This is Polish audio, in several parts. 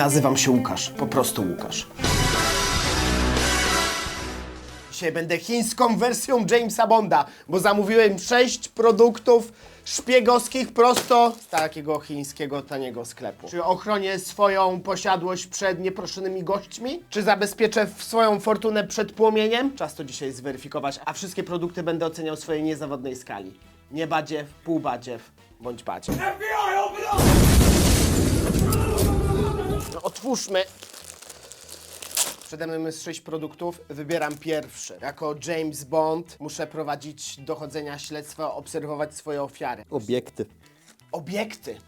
Nazywam się Łukasz, po prostu Łukasz. Dzisiaj będę chińską wersją Jamesa Bonda, bo zamówiłem sześć produktów szpiegowskich prosto z takiego chińskiego taniego sklepu. Czy ochronię swoją posiadłość przed nieproszonymi gośćmi? Czy zabezpieczę swoją fortunę przed płomieniem? Czas to dzisiaj zweryfikować, a wszystkie produkty będę oceniał w swojej niezawodnej skali. Nie badziew, pół badziew, bądź badziew. No, otwórzmy. Przede mną jest sześć produktów. Wybieram pierwszy. Jako James Bond muszę prowadzić dochodzenia śledztwa, obserwować swoje ofiary. Obiekty. Obiekty.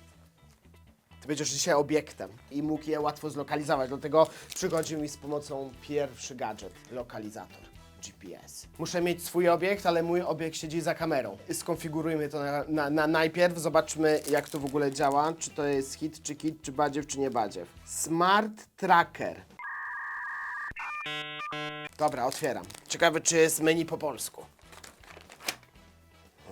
Ty będziesz dzisiaj obiektem i mógł je łatwo zlokalizować, dlatego przychodzi mi z pomocą pierwszy gadżet, lokalizator. GPS. Muszę mieć swój obiekt, ale mój obiekt siedzi za kamerą. Skonfigurujmy to na, na, na najpierw, zobaczmy jak to w ogóle działa, czy to jest hit, czy kit, czy badziew, czy nie badziew. Smart Tracker. Dobra, otwieram. Ciekawe, czy jest menu po polsku.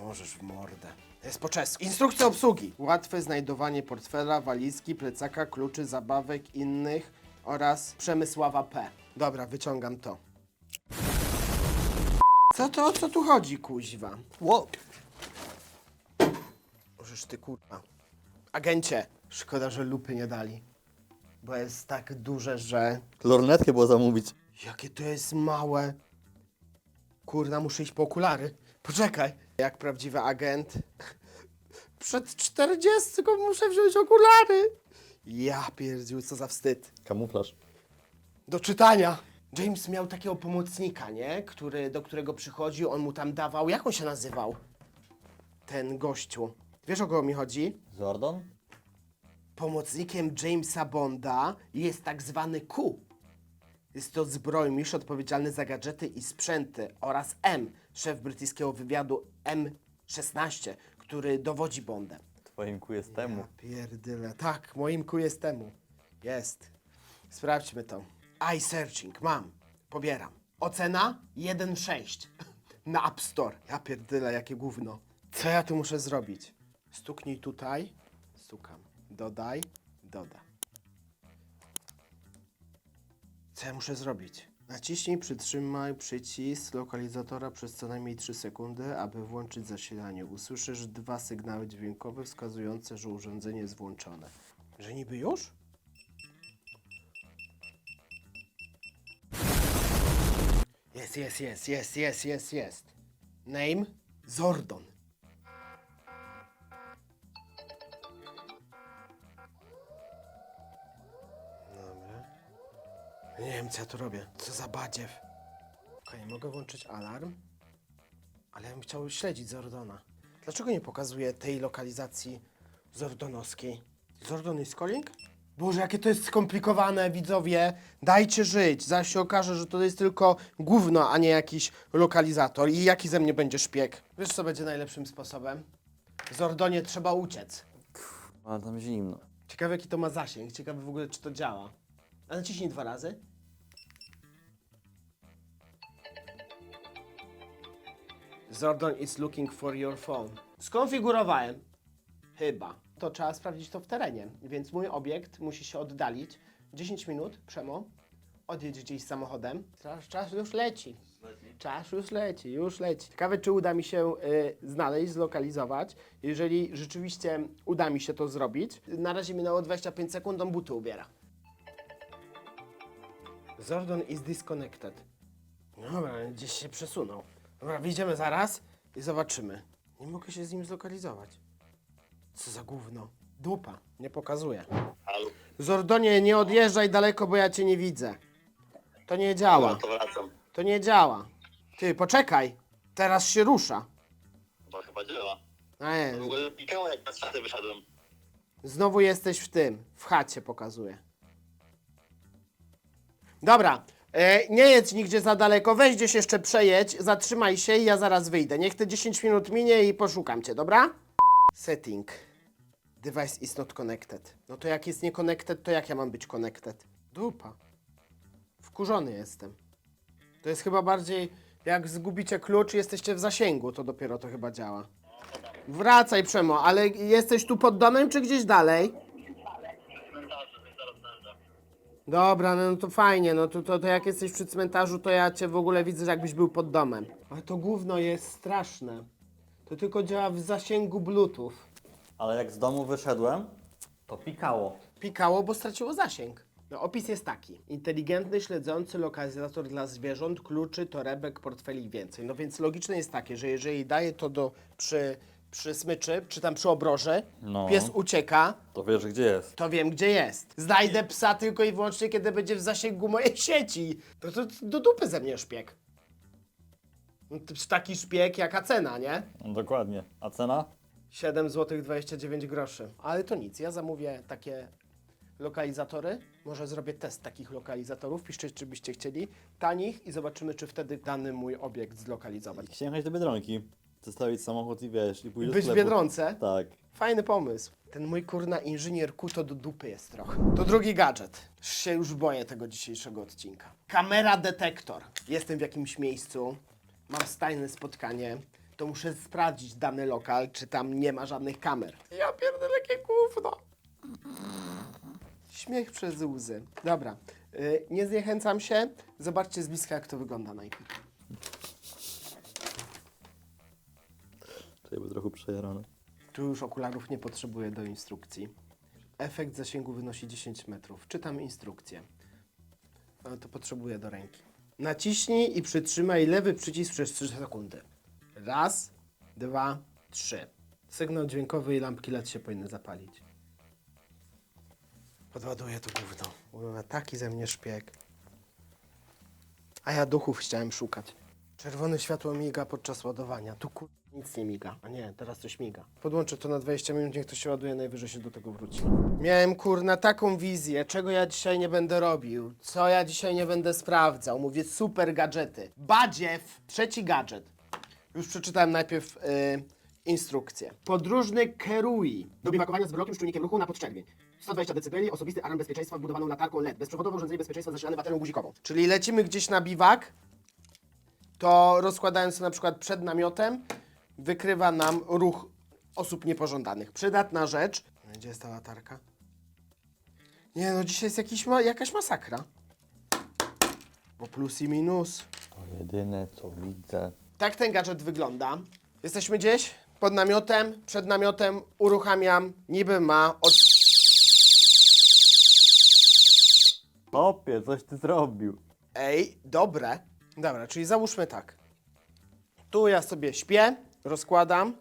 Możesz w mordę. Jest po czesku. Instrukcja obsługi. Łatwe znajdowanie portfela, walizki, plecaka, kluczy, zabawek innych oraz Przemysława P. Dobra, wyciągam to. Co to, o co tu chodzi, kuźwa? Ło! Możesz ty kurwa. Agencie, szkoda, że lupy nie dali. Bo jest tak duże, że... Lornetkę było zamówić. Jakie to jest małe. Kurna, muszę iść po okulary. Poczekaj. Jak prawdziwy agent. Przed 40 muszę wziąć okulary. Ja pierdził, co za wstyd. Kamuflaż. Do czytania. James miał takiego pomocnika, nie? Który, do którego przychodził, on mu tam dawał. Jak on się nazywał? Ten gościu. Wiesz o kogo mi chodzi? Zordon? Pomocnikiem Jamesa Bonda jest tak zwany Q. Jest to zbrojmistrz odpowiedzialny za gadżety i sprzęty oraz M, szef brytyjskiego wywiadu M16, który dowodzi Bondem. Twoim ku jest temu. Pierdyle. Tak, moim Q jest temu. Jest. Sprawdźmy to. Eye searching. Mam. Pobieram. Ocena 1,6 na App Store. Ja pierdyle, jakie gówno. Co ja tu muszę zrobić? Stuknij tutaj. Stukam. Dodaj. Doda. Co ja muszę zrobić? Naciśnij, przytrzymaj przycisk lokalizatora przez co najmniej 3 sekundy, aby włączyć zasilanie. Usłyszysz dwa sygnały dźwiękowe wskazujące, że urządzenie jest włączone. Że niby już? Jest, jest, jest, jest, jest, jest, jest. Name? Zordon. Dobra. Nie wiem, co ja tu robię. Co za badziew. Okej, mogę włączyć alarm, ale ja bym chciał śledzić Zordona. Dlaczego nie pokazuje tej lokalizacji zordonowskiej? Zordon is calling? Boże, jakie to jest skomplikowane, widzowie. Dajcie żyć, zaś się okaże, że to jest tylko gówno, a nie jakiś lokalizator. I jaki ze mnie będzie szpieg? Wiesz, co będzie najlepszym sposobem? Zordonie trzeba uciec. Ale tam zimno. Ciekawe, jaki to ma zasięg. Ciekawe w ogóle, czy to działa. A naciśnij dwa razy. Zordon is looking for your phone. Skonfigurowałem. Chyba. To trzeba sprawdzić to w terenie. Więc mój obiekt musi się oddalić. 10 minut, Przemo. Odjedź gdzieś samochodem. Czas, czas już leci. Czas już leci, już leci. Ciekawe, czy uda mi się y, znaleźć, zlokalizować. Jeżeli rzeczywiście uda mi się to zrobić. Na razie minęło 25 sekund, on buty ubiera. Zordon is disconnected. Dobra, gdzieś się przesunął. Dobra, wyjdziemy zaraz i zobaczymy. Nie mogę się z nim zlokalizować. Co za gówno. Dupa, nie pokazuje. Halo, Zordonie, nie odjeżdżaj daleko, bo ja cię nie widzę. To nie działa. no to wracam. To nie działa. Ty, poczekaj. Teraz się rusza. To chyba działa. Nie, W ogóle pikało jak na wyszedłem. znowu jesteś w tym. W chacie pokazuje. Dobra. E, nie jedź nigdzie za daleko. Weź gdzieś jeszcze przejedź. Zatrzymaj się i ja zaraz wyjdę. Niech te 10 minut minie i poszukam cię, dobra? Setting. Device is not connected. No to jak jest nie connected, to jak ja mam być connected? Dupa. Wkurzony jestem. To jest chyba bardziej jak zgubicie klucz i jesteście w zasięgu, to dopiero to chyba działa. Wracaj Przemo, ale jesteś tu pod domem czy gdzieś dalej? Cmentarzu, zaraz. Dobra, no to fajnie, no to, to, to jak jesteś przy cmentarzu, to ja cię w ogóle widzę, jakbyś był pod domem. Ale to gówno jest straszne. To tylko działa w zasięgu bluetooth. Ale jak z domu wyszedłem, to pikało. Pikało, bo straciło zasięg. No, opis jest taki. Inteligentny, śledzący lokalizator dla zwierząt, kluczy, torebek, portfeli i więcej. No więc logiczne jest takie, że jeżeli daję to do przy, przy smyczy, czy tam przy obroże, No. pies ucieka, To wiesz gdzie jest. to wiem gdzie jest. Znajdę psa tylko i wyłącznie, kiedy będzie w zasięgu mojej sieci. To, to do dupy ze mnie szpieg. No, to Taki szpieg, jaka cena, nie? No, dokładnie. A cena? 7 zł 29 groszy. Ale to nic, ja zamówię takie lokalizatory. Może zrobię test takich lokalizatorów. Piszcie, czy byście chcieli. Tanich i zobaczymy, czy wtedy dany mój obiekt zlokalizować. Chciałem jechać do Biedronki. Zostawić samochód i wiesz, i pójść do Być w sklepu. Biedronce? Tak. Fajny pomysł. Ten mój kurna inżynier kuto do dupy jest trochę. To drugi gadżet. Się już boję tego dzisiejszego odcinka. Kamera detektor. Jestem w jakimś miejscu, mam stajne spotkanie, to muszę sprawdzić dany lokal, czy tam nie ma żadnych kamer. Ja pierdolę jakie gówno. Śmiech przez łzy. Dobra, y, nie zniechęcam się. Zobaczcie z bliska, jak to wygląda najpierw. Czyli był trochę przejarany. Tu już okularów nie potrzebuję do instrukcji. Efekt zasięgu wynosi 10 metrów. Czytam instrukcję. Ale to potrzebuję do ręki. Naciśnij i przytrzymaj lewy przycisk przez 3 sekundy. Raz, dwa, trzy. Sygnał dźwiękowy i lampki LED się powinny zapalić. Podładuję to gówno. Kurwa, Taki ze mnie szpieg. A ja duchów chciałem szukać. Czerwone światło miga podczas ładowania. Tu kur... nic nie miga. A nie, teraz coś miga. Podłączę to na 20 minut, niech to się ładuje, najwyżej się do tego wróci. Miałem kurna taką wizję, czego ja dzisiaj nie będę robił, co ja dzisiaj nie będę sprawdzał. Mówię super gadżety. Badziew! Trzeci gadżet. Już przeczytałem najpierw y, instrukcję. Podróżny kieruje. Do biwakowania z wyrokiem z czujnikiem ruchu na podszedwie. 120 dB, osobisty alarm bezpieczeństwa wbudowaną latarką LED. Bezprzewodowe urządzenie bezpieczeństwa zasilane baterią guzikową. Czyli lecimy gdzieś na biwak, to rozkładając to na przykład przed namiotem, wykrywa nam ruch osób niepożądanych. Przydatna rzecz. No, Gdzie jest ta latarka? Nie no, dzisiaj jest jakiś ma jakaś masakra. Bo plus i minus. To jedyne co widzę. Tak ten gadżet wygląda. Jesteśmy gdzieś pod namiotem, przed namiotem uruchamiam, niby ma od... Coś ty zrobił. Ej, dobre. Dobra, czyli załóżmy tak. Tu ja sobie śpię, rozkładam.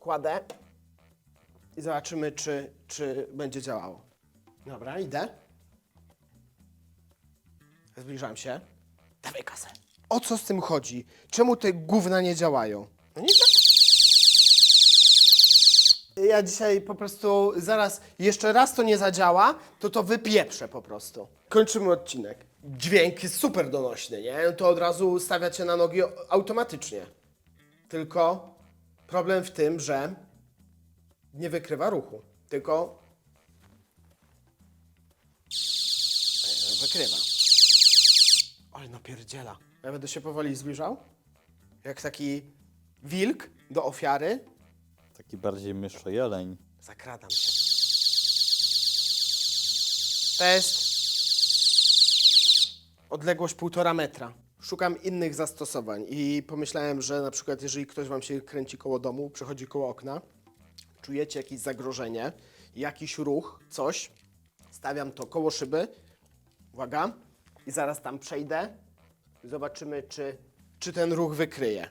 Kładę i zobaczymy, czy, czy będzie działało. Dobra, idę. Zbliżam się. Dawaj kasę. O co z tym chodzi? Czemu te gówna nie działają? No nie dzia- ja dzisiaj po prostu zaraz jeszcze raz to nie zadziała, to to wypieprzę po prostu. Kończymy odcinek. Dźwięk jest super donośny, nie? To od razu stawia cię na nogi automatycznie. Tylko problem w tym, że nie wykrywa ruchu, tylko E, wykrywa. Oj, napierdziela. Ja będę się powoli zbliżał, jak taki wilk do ofiary, Taki bardziej myszo-jeleń. Zakradam się. Test. Odległość półtora metra. Szukam innych zastosowań i pomyślałem, że na przykład jeżeli ktoś wam się kręci koło domu, przechodzi koło okna, czujecie jakieś zagrożenie, jakiś ruch, coś, stawiam to koło szyby, uwaga, i zaraz tam przejdę, zobaczymy, czy, czy ten ruch wykryje.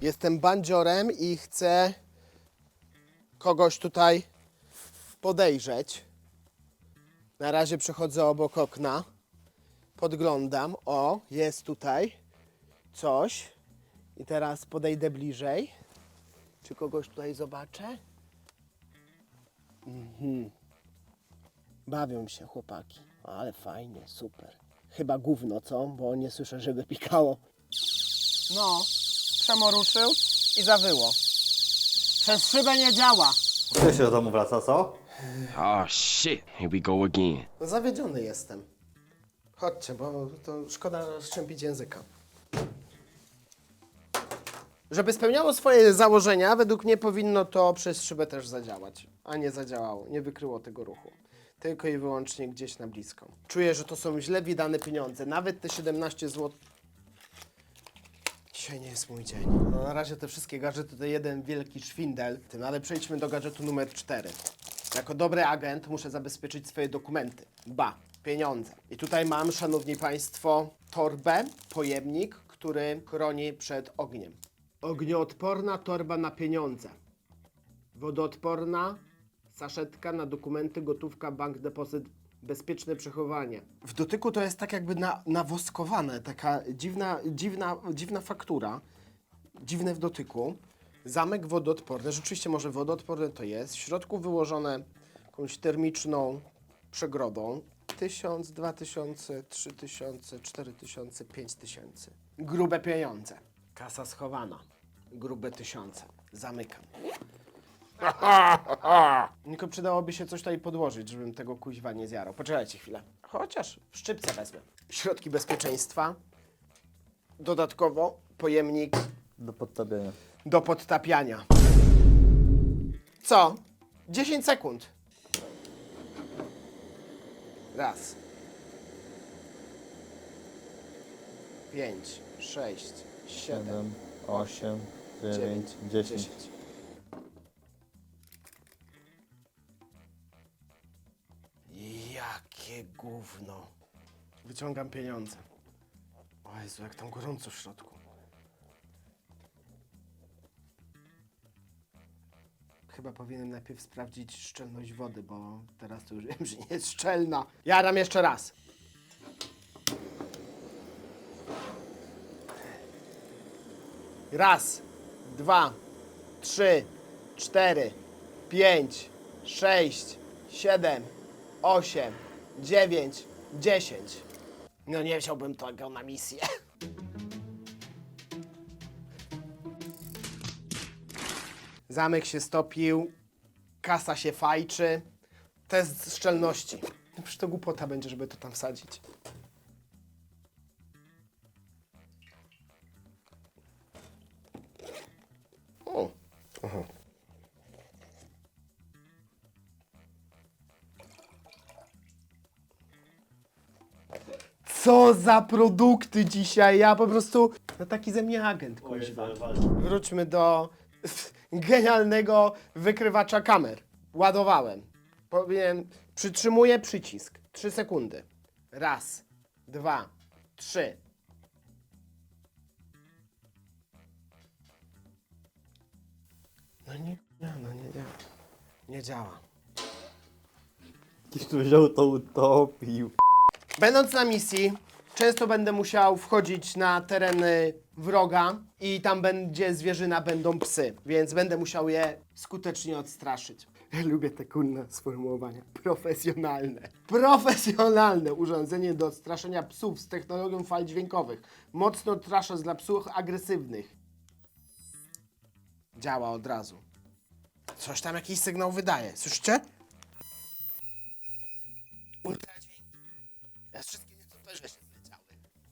Jestem bandziorem i chcę kogoś tutaj podejrzeć. Na razie przechodzę obok okna. Podglądam. O, jest tutaj coś. I teraz podejdę bliżej. Czy kogoś tutaj zobaczę? Mhm. Bawią się chłopaki. Ale fajnie, super. Chyba gówno, co? Bo nie słyszę, żeby pikało. No, przemoruszył i zawyło. Przez szybę nie działa. Kto się do domu wraca, co? Oh shit, here we go again. Zawiedziony jestem. Chodźcie, bo to szkoda szczępić języka. Żeby spełniało swoje założenia, według mnie powinno to przez szybę też zadziałać. A nie zadziałało, nie wykryło tego ruchu. Tylko i wyłącznie gdzieś na blisko. Czuję, że to są źle wydane pieniądze. Nawet te 17 zł. Dzisiaj nie jest mój dzień. No na razie te wszystkie gadżety to jeden wielki szwindel. Tym, ale przejdźmy do gadżetu numer 4. Jako dobry agent muszę zabezpieczyć swoje dokumenty. Ba, pieniądze. I tutaj mam, szanowni państwo, torbę, pojemnik, który chroni przed ogniem. Ognioodporna torba na pieniądze. Wodoodporna saszetka na dokumenty, gotówka, bank, depozyt, bezpieczne przechowanie. W dotyku to jest tak jakby na, nawoskowane, taka dziwna, dziwna, dziwna faktura, dziwne w dotyku. Zamek wodoodporny, rzeczywiście może wodoodporny to jest. W środku wyłożone jakąś termiczną przegrodą. 1000, 2000, 3000, 4000, 5000. Grube pieniądze. Kasa schowana. Grube tysiące. Zamykam. Tylko przydałoby się coś tutaj podłożyć, żebym tego kuźwa nie zjarał. Poczekajcie chwilę. Chociaż w szczypce wezmę. Środki bezpieczeństwa. Dodatkowo pojemnik Do podtapiania. do podtapiania. Co? 10 sekund. Raz. Pięć, sześć, siedem, 7, 8, 9, dziewięć, 10. dziesięć. Jakie gówno. Wyciągam pieniądze. O Jezu, jak tam gorąco w środku. Chyba powinienem najpierw sprawdzić szczelność wody, bo teraz to już wiem, że nie jest szczelna. Jaram jeszcze raz. Raz, dwa, trzy, cztery, pięć, sześć, siedem, osiem, dziewięć, dziesięć. No nie wziąłbym tego na misję. Zamek się stopił, kasa się fajczy. Test szczelności. No przecież to głupota będzie, żeby to tam wsadzić. Co za produkty dzisiaj? Ja po prostu. No taki ze mnie agent, kuźwa. Wróćmy do genialnego wykrywacza kamer. Ładowałem. Powiem, przytrzymuję przycisk. Trzy sekundy. Raz, dwa, trzy. No nie, nie, no nie działa. Nie działa. Ktoś tu wziął to utopił. Będąc na misji, często będę musiał wchodzić na tereny wroga i tam będzie zwierzyna, będą psy, więc będę musiał je skutecznie odstraszyć. Lubię te kurne sformułowania. Profesjonalne. Profesjonalne urządzenie do odstraszenia psów z technologią fal dźwiękowych. Mocno odstrasza dla psów agresywnych. Działa od razu. Coś tam jakiś sygnał wydaje. Słyszycie? Ultradźwięk. Ja wszystkie.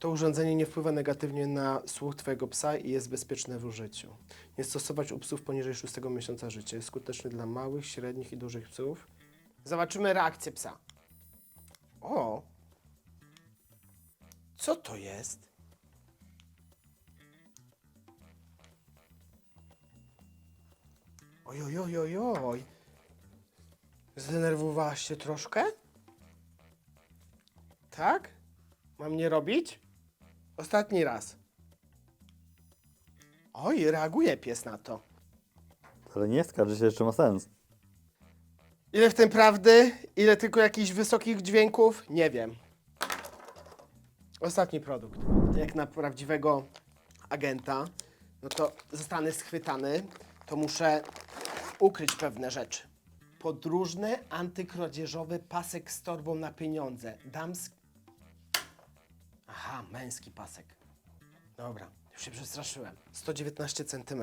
To urządzenie nie wpływa negatywnie na słuch Twojego psa i jest bezpieczne w użyciu. Nie stosować u psów poniżej 6 miesiąca życia. Jest skuteczny dla małych, średnich i dużych psów. Zobaczymy reakcję psa. O! Co to jest? Oj, oj, oj, oj, oj. Zdenerwowałaś się troszkę? Tak? Mam nie robić? Ostatni raz. Oj, reaguje pies na to. Ale nie skarży się, jeszcze ma sens. Ile w tym prawdy? Ile tylko jakichś wysokich dźwięków? Nie wiem. Ostatni produkt. Jak na prawdziwego agenta, no to zostanę schwytany, to muszę ukryć pewne rzeczy. Podróżny, antykradzieżowy pasek z torbą na pieniądze. Damski. Aha, męski pasek. Dobra, już się przestraszyłem. 119 cm.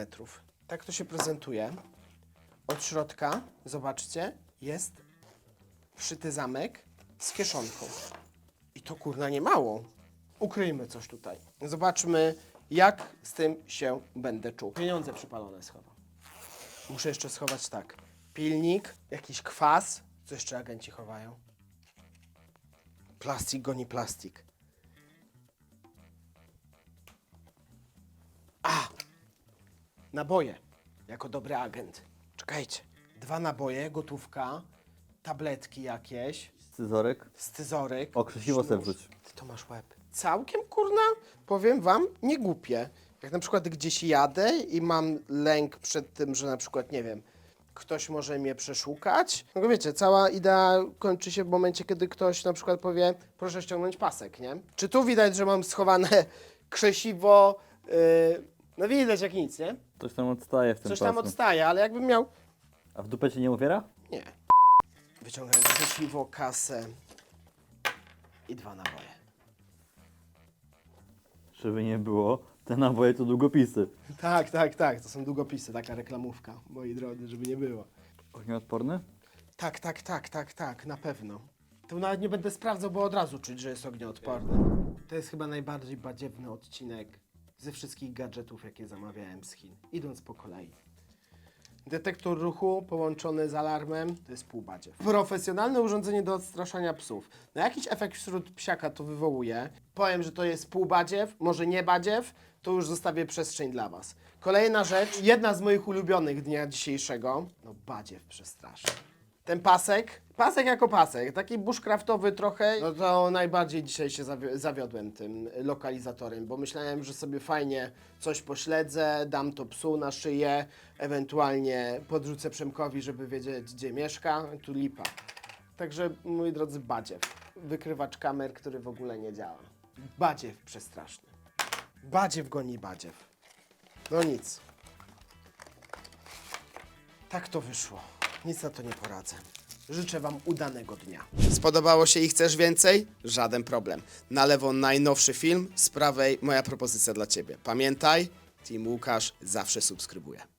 Tak to się prezentuje. Od środka, zobaczcie, jest wszyty zamek z kieszonką. I to kurna nie mało. Ukryjmy coś tutaj. Zobaczmy, jak z tym się będę czuł. Pieniądze przypalone schowam. Muszę jeszcze schować tak. Pilnik, jakiś kwas. Co jeszcze agenci chowają? Plastik goni plastik. Naboje. Jako dobry agent. Czekajcie. Dwa naboje, gotówka, tabletki jakieś, Scyzorek. scyzoryk. O, krzesiwo sznur. wrzuć. Ty to masz łeb. Całkiem, kurna, powiem wam, nie głupie. Jak na przykład gdzieś jadę i mam lęk przed tym, że na przykład, nie wiem, ktoś może mnie przeszukać. No wiecie, cała idea kończy się w momencie, kiedy ktoś na przykład powie, proszę ściągnąć pasek, nie? Czy tu widać, że mam schowane krzesiwo, yy, no widać jak nic, nie? Coś tam odstaje w tym Coś tam pasku. odstaje, ale jakbym miał... A w dupę ci nie uwiera? Nie. Wyciągałem krzesiwo, kasę i dwa naboje. Żeby nie było, te naboje to długopisy. Tak, tak, tak. To są długopisy, taka reklamówka, moi drodzy, żeby nie było. Ognioodporny? Tak, tak, tak, tak, tak, na pewno. To nawet nie będę sprawdzał, bo od razu czuć, że jest ognioodporny. To jest chyba najbardziej badziewny odcinek ze wszystkich gadżetów, jakie zamawiałem z Chin. Idąc po kolei. Detektor ruchu połączony z alarmem to jest półbadziew. Profesjonalne urządzenie do odstraszania psów. Na jakiś efekt wśród psiaka to wywołuje. Powiem, że to jest półbadziew, może nie badziew, to już zostawię przestrzeń dla Was. Kolejna rzecz, jedna z moich ulubionych dnia dzisiejszego, no badziew przestraszny. Ten pasek, pasek jako pasek, taki bushcraftowy trochę, no to najbardziej dzisiaj się zawi- zawiodłem tym lokalizatorem, bo myślałem, że sobie fajnie coś pośledzę, dam to psu na szyję, ewentualnie podrzucę Przemkowi, żeby wiedzieć, gdzie mieszka, tu lipa. Także, moi drodzy, badziew. Wykrywacz kamer, który w ogóle nie działa. Badziew przestraszny. Badziew goni badziew. No nic. Tak to wyszło. Nic na to nie poradzę. Życzę Wam udanego dnia. Spodobało się i chcesz więcej? Żaden problem. Na lewo najnowszy film, z prawej moja propozycja dla Ciebie. Pamiętaj, Team Łukasz zawsze subskrybuje.